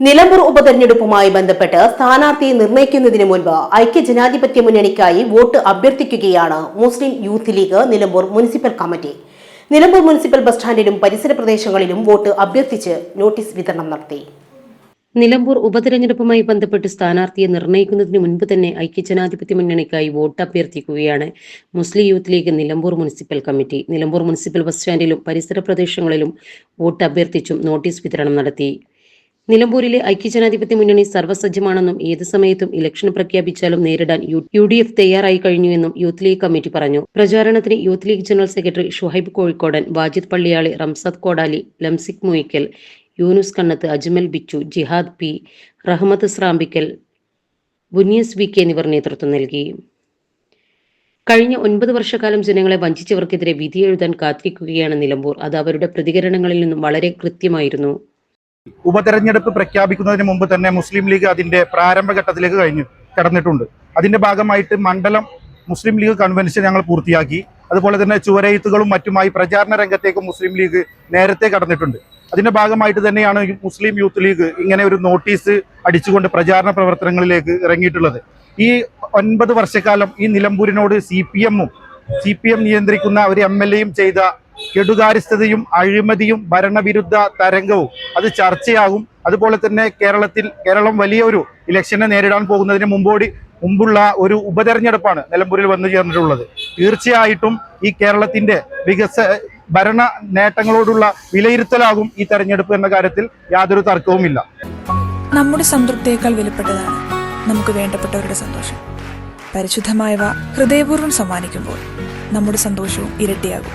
നിലമ്പൂർ ഉപതെരഞ്ഞെടുപ്പുമായി ബന്ധപ്പെട്ട് സ്ഥാനാർത്ഥിയെ നിർണയിക്കുന്നതിന് മുൻപ് ഐക്യജനാധിപത്യ മുന്നണിക്കായി വോട്ട് അഭ്യർത്ഥിക്കുകയാണ് Muslim Youth League Nilambur municipal committee. Nilambur municipal bus സ്റ്റാൻഡിലും പരിസര പ്രദേശങ്ങളിലും വോട്ട് അഭ്യർത്ഥിച്ച് നോട്ടീസ് വിതരണം നടത്തി. നിലമ്പൂർ ഉപതെരഞ്ഞെടുപ്പുമായി ബന്ധപ്പെട്ട് സ്ഥാനാർത്ഥിയെ നിർണയിക്കുന്നതിന് മുൻപ് തന്നെ ഐക്യജനാധിപത്യ മുന്നണിക്കായി വോട്ട് അഭ്യർത്ഥിക്കുകയാണ് Muslim Youth League Nilambur municipal committee. Nilambur municipal bus സ്റ്റാൻഡിലും പരിസര പ്രദേശങ്ങളിലും വോട്ട് അഭ്യർത്ഥിച്ചും നോട്ടീസ് വിതരണം നടത്തി. നിലമ്പൂരിലെ ഐക്യജനാധിപത്യ മുന്നണി സർവസജ്ജമാണെന്നും ഏത് സമയത്തും ഇലക്ഷൻ പ്രഖ്യാപിച്ചാലും നേരിടാൻ യു ഡി എഫ് തയ്യാറായി കഴിഞ്ഞുവെന്നും യൂത്ത് ലീഗ് കമ്മിറ്റി പറഞ്ഞു. പ്രചാരണത്തിന് youth league general secretary Shuhaib Kozhikodan Wajid Palliyali Ramsad Kodali Lamsik Muyikkal Yunus Kannath Ajmal Bichu Jihad P Rahmath Srambikkal Buniyas V K എന്നിവർ നേതൃത്വം നൽകി. കഴിഞ്ഞ ഒൻപത് വർഷക്കാലം ജനങ്ങളെ വഞ്ചിച്ചവർക്കെതിരെ വിധി എഴുതാൻ കാത്തിരിക്കുകയാണ് നിലമ്പൂർ. അത് അവരുടെ പ്രതികരണങ്ങളിൽ നിന്നും വളരെ കൃത്യമായിരുന്നു. ഉപതെരഞ്ഞെടുപ്പ് പ്രഖ്യാപിക്കുന്നതിന് മുമ്പ് തന്നെ മുസ്ലിം ലീഗ് അതിന്റെ പ്രാരംഭഘട്ടത്തിലേക്ക് കഴിഞ്ഞു കടന്നിട്ടുണ്ട്. അതിന്റെ ഭാഗമായിട്ട് മണ്ഡലം മുസ്ലിം ലീഗ് കൺവെൻഷൻ ഞങ്ങൾ പൂർത്തിയാക്കി. അതുപോലെ തന്നെ ചുവരെഴുത്തുകളും മറ്റുമായി പ്രചാരണ രംഗത്തേക്ക് മുസ്ലിം ലീഗ് നേരത്തെ കടന്നിട്ടുണ്ട്. അതിന്റെ ഭാഗമായിട്ട് തന്നെയാണ് മുസ്ലിം യൂത്ത് ലീഗ് ഇങ്ങനെ ഒരു നോട്ടീസ് അടിച്ചുകൊണ്ട് പ്രചാരണ പ്രവർത്തനങ്ങളിലേക്ക് ഇറങ്ങിയിട്ടുള്ളത്. ഈ ഒൻപത് വർഷക്കാലം ഈ നിലമ്പൂരിനോട് സി പി എമ്മും സി പി എം നിയന്ത്രിക്കുന്ന ഒരു എം എൽ എയും ചെയ്ത കെടുകാര്യസ്ഥതയും അഴിമതിയും ഭരണവിരുദ്ധ തരംഗവും അത് ചർച്ചയാകും. അതുപോലെ തന്നെ കേരളത്തിൽ കേരളം വലിയൊരു ഇലക്ഷനെ നേരിടാൻ പോകുന്നതിന് മുമ്പോടി മുമ്പുള്ള ഒരു ഉപതെരഞ്ഞെടുപ്പാണ് നിലമ്പൂരിൽ വന്നു ചേർന്നിട്ടുള്ളത്. തീർച്ചയായിട്ടും ഈ കേരളത്തിന്റെ വികസ ഭരണ നേട്ടങ്ങളോടുള്ള വിലയിരുത്തലാകും ഈ തെരഞ്ഞെടുപ്പ് എന്ന കാര്യത്തിൽ യാതൊരു തർക്കവുമില്ല. നമ്മുടെ സംതൃപ്തിയേക്കാൾ വിലപ്പെട്ടതാണ് നമുക്ക് വേണ്ടപ്പെട്ടവരുടെ സന്തോഷം. പരിശുദ്ധമായവ ഹൃദയപൂർവം സമ്മാനിക്കുമ്പോൾ നമ്മുടെ സന്തോഷവും ഇരട്ടിയാകും.